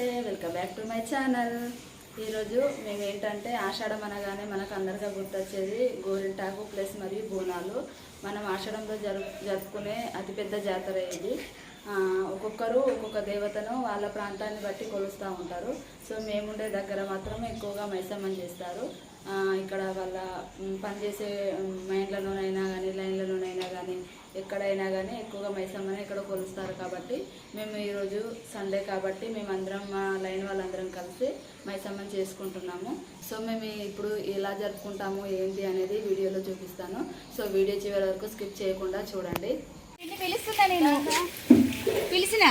నమస్తే welcome back to my channel. ఈరోజు మేము ఏంటంటే ఆషాఢం అనగానే మనకు అందరిగా గుర్తొచ్చేది గోరింటాకు ప్లస్ మరియు బోనాలు. మనం ఆషాఢంలో జరు జరుపుకునే అతిపెద్ద జాతర ఇది. ఒక్కొక్కరు ఒక్కొక్క దేవతను వాళ్ళ ప్రాంతాన్ని బట్టి కొలుస్తూ ఉంటారు. సో మేముండే దగ్గర మాత్రం ఎక్కువగా మైసమ్మని చేస్తారు. ఇక్కడ వాళ్ళ పనిచేసే మైండ్లలోనైనా కానీ లైన్లలోనైనా కానీ ఎక్కడైనా కానీ ఎక్కువగా మైసమ్మని ఇక్కడ కొలుస్తారు కాబట్టి మేము ఈరోజు సండే కాబట్టి మేమందరం మా లైన్ వాళ్ళందరం కలిసి మైసమ్మని చేసుకుంటున్నాము. సో మేము ఇప్పుడు ఎలా జరుపుకుంటాము ఏంటి అనేది వీడియోలో చూపిస్తాను. సో వీడియో చివరి వరకు స్కిప్ చేయకుండా చూడండి. పిన్ని పిలుస్తుందా నేను? పిలిచిన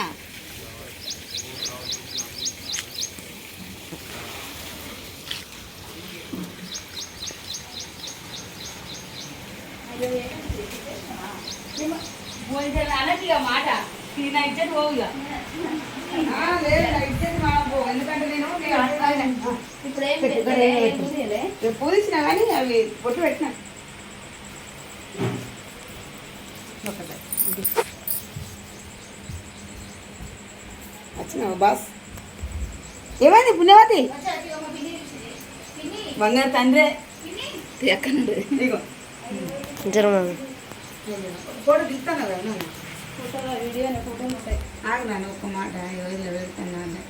అనకి మాట. నా ఇచ్చేది పోవు ఇక. ఎందుకంటే నేను ఇప్పుడు ఏం పూజించిన కానీ అవి బొట్టు పెట్టిన. వచ్చినావు బాస్? ఏమైంది పుణ్యవతి? బంగారు తండ్రి. ఇగో. ఫోటో తీస్తాను కదా వీడియో ఫోటోలు ఉంటాయి ఆగు నాన్న ఒక్క మాట ఇగో ఇలా పెడతాను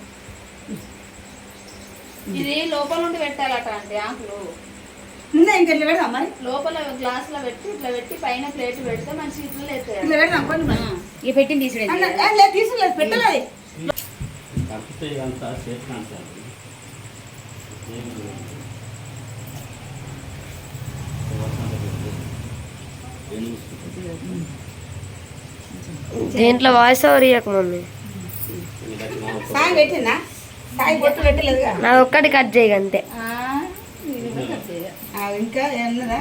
ఇది లోపల నుండి పెట్టాలట అండి ఆకులు. ముందే ఇంకా ఇట్లా పెడదాం మరి? లోపల గ్లాస్లో పెట్టి ఇట్లా పెట్టి పైన ప్లేట్ పెడితే మంచి ఇట్లా లేతాయి ఇట్లా పెడదాం కొన్ని మరి. ఇక పెట్టింది తీసుకోలేదు పెట్టలేదు చేసినాను సార్ ఏమి లేదు. ఏం చూసుకుంటుంది? దీంట్లో వాయిస్ ఓవర్ ఇయ్యకు మమ్మీ? ఎన్ని కట్టినా ఒక- సాయి పెట్టిందా సాయి బొట్టు పెట్టలేదుగా? నా ఒక్కటి కట్ చేయ అంతే. ఇది ఇంకా ఏమన్నదా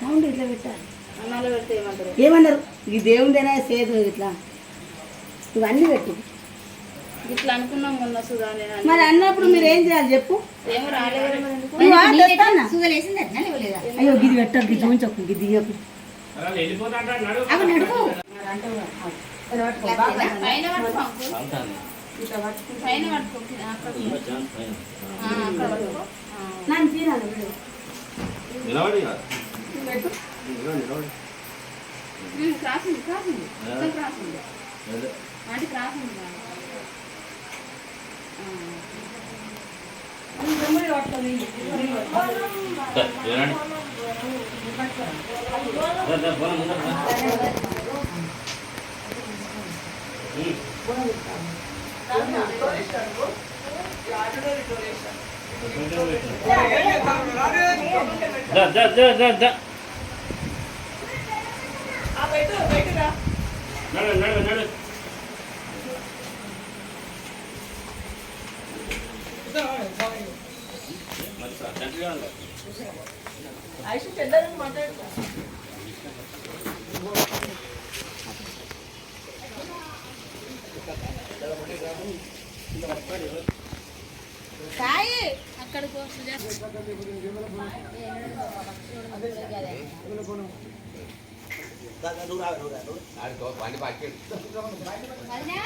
రౌండ్ ఇట్లా పెట్టాలి ఏమన్నారు ఈ దేవుందేనా సేదు ఇట్లా. ఇవన్నీ పెట్టు. ఇట్లా అనుకున్నాం మొన్న సుధా నేను. మరి అన్నప్పుడు మీరు ఏం చేయాలి చెప్పు? ఏమో రాలేదు అయ్యో గిది పెట్టకు గిది ఉంచకు గిది. నిలబడి. నిలబడి. అంటే ఉంది నాన్న. ఆ. ఈ దొంగలు నడు, నడు, నడు. మరి గట్టిగా ఉండాలి. సాయి అక్కడ మేపుతుంది కావాలి అక్కడ ముందు పోయినా. పుష్పని వీళ్ళ సుజాత పుష్ప ఓ నిమ్మలంగా రారా వాళ్ళు. కాదు అయ్యా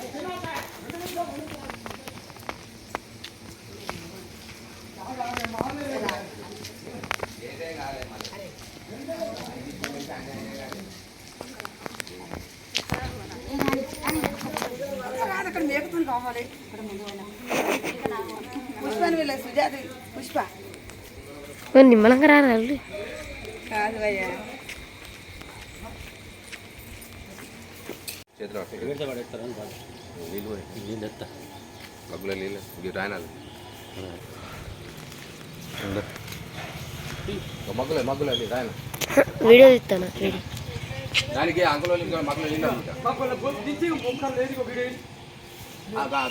చేతిలో ఎగరితే పడేస్తారని బాధ. నీళ్ళు పోయి నీళ్ళు ఎత్తా. మగ్గులో నీళ్ళు ఇవి రాయనాలి. మగ్గులే మగ్గులే నీళ్ళు రాయన వీడియో వీడియో. దానికి అంకులో మగ్గులో అనుకుంటా ఆ, కా-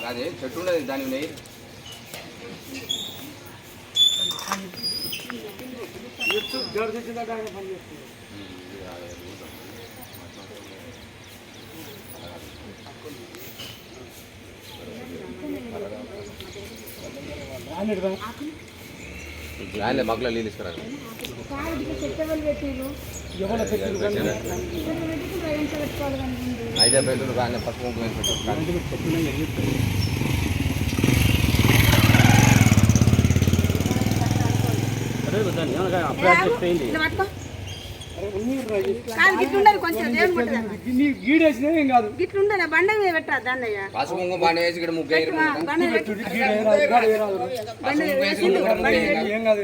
అదే చెట్టు ఉండదు దాని నెయ్యి. రాయలే మగ్గులో నీళ్ళు తీసుకురా ఐదే పెట్టుడు కానీ పసుపు కుంకుమ వేసి పెట్టు. కానీ అదే దాన్ని ఏమన్నా అప్పుడే కాదు గిట్లుండదు కొంచెం పట్టుదల గీడేసినా ఏం కాదు. గిట్లుండదు బండ మీద పెట్టరా దాన్నయ్య? పసుపు. బండ వేసి ఇక్కడ ముగ్గు. ఏం కాదు.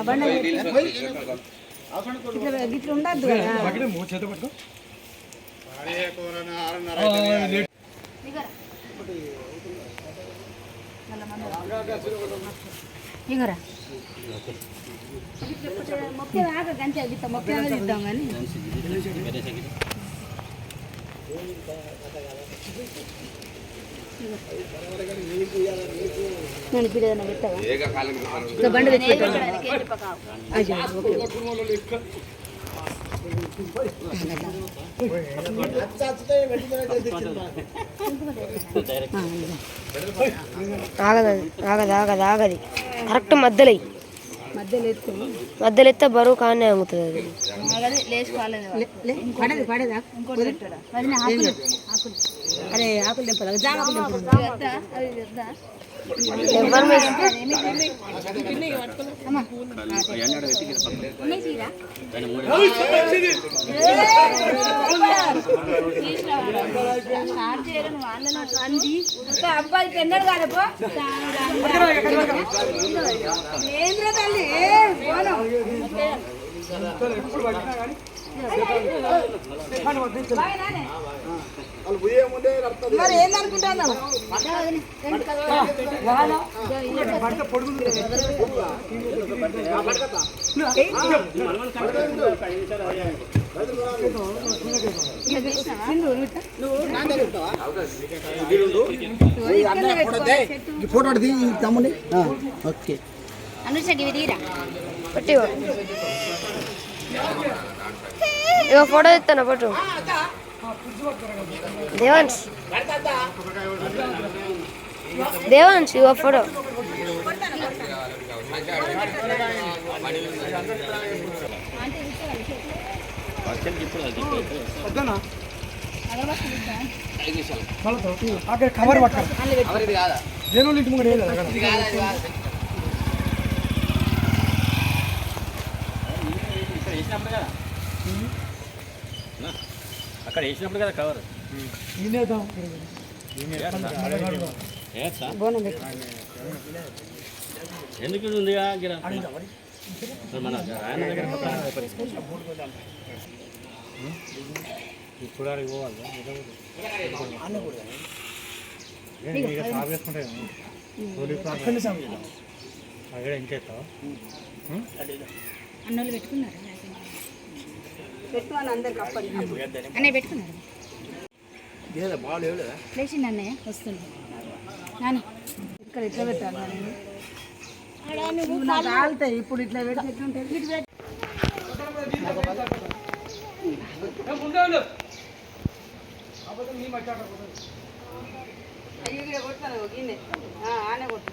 బండ గిట్ల ఉండద్దు కదా. ఇగరా మొక్కే రాక గంటే గిట్ల మొక్కే ఇద్దాం కానీ నేను ఇప్పుడు ఏదైనా పెట్టావా ఏక కాళ్ళకి పెట్టాను. ఇక బండి తెచ్చి పెట్టాను అయ్యో, ఓకే. ఆగదు అది. ఆగదు ఆగదు ఆగది కరెక్ట్ మధ్యలో. మధ్యలో ఎత్తే బరువు కానే ఆగుతుంది అది పడేది పడేదా ఇంకోటి వదిన ఆకులు ఆకులు అరే ఆకులు తెంపదా జామ ఆకులు తెంపదా ఎవరి మీద దాన్ని మూడు అబ్బాయికి ఎన్నడు కాదపో ఏంద్రా తల్లి పోను మరి ఏందనుకుంటున్నావు ఫోటో తమ్ముని ఓకే అనుసరి తీరా? పట్టి ఇక ఫోటో ఇస్తాను ఫోటో. దేవాన్స్ దేవాన్స్ ఇగో ఫోటో. అక్కడ కవర్ పట్టాలి? జనం ఇంటి ముందు లేదు అక్కడ ఇది కాదా, అక్కడ వేసినప్పుడు కదా కవర్. ఎందుకు ఇది ఉందిగా మన ఆయన దగ్గర ఇప్పుడు అడిగి పోవాలి అక్కడి. అక్కడ ఇంకేస్తావా? అన్నోళ్ళు పెట్టుకున్నారు? పెట్టు అని అందరికి అప్పటి అన్నయ్య వస్తుంది. నాని. ఇక్కడ ఇట్లా పెట్టాలి నాకు కాలుతాయి ఇప్పుడు ఇట్లా పెట్టు. గిన్నె. ఆ, ఆనే కొట్టు.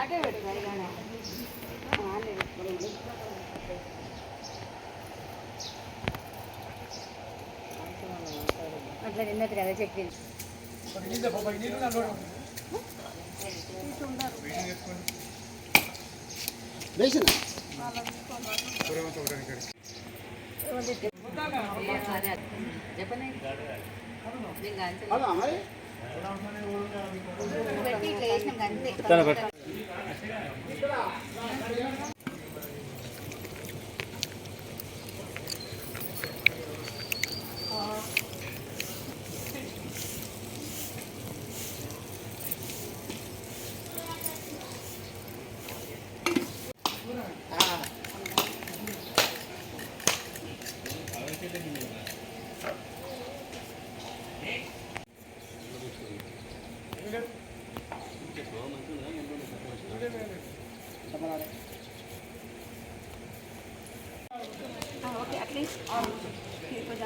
అటే పెట్టు సరిగానే. ఆ, ఆనే పెట్టు. అట్లా తిన్నది కదా చెప్పింది పెట్టి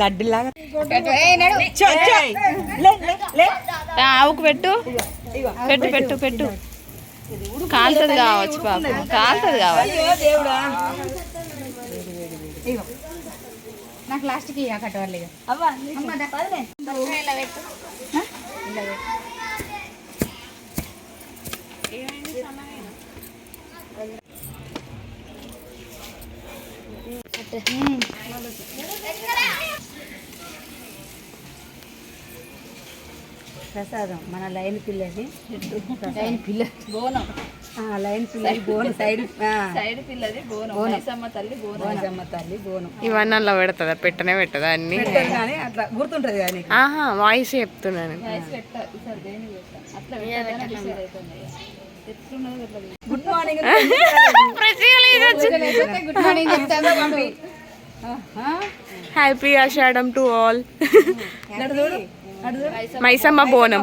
లడ్డులాగా ఆవుకు పెట్టు. పెట్టు పెట్టు పెట్టు. కాలుతుంది కావచ్చు పాపం. కాలుతుంది కావచ్చు దేవుడా. నాకు లాస్ట్కి వాళ్ళు ప్రసాదం మన లైన్ పిల్లది. లైన్ పిల్ల బోనం. ఆ, లైన్ పిల్లది బోనం సైడ్ సైడ్ పిల్లది బోనం. మైసమ్మ తల్లి బోనం. బోనజమ్మ తల్లి బోనం. ఇవన్నీ అలా పెడతదా పెట్టనే పెట్టదా అన్ని? కానీ అట్లా గుర్తుంటది కానీ. ఆహా వాయిస్ చెప్తున్నాను. పెట్ట అట్లా గుడ్ మార్నింగ్. గుడ్ మార్నింగ్ చెప్తాను. Happy Ashadham to all. Maisamma బోనం?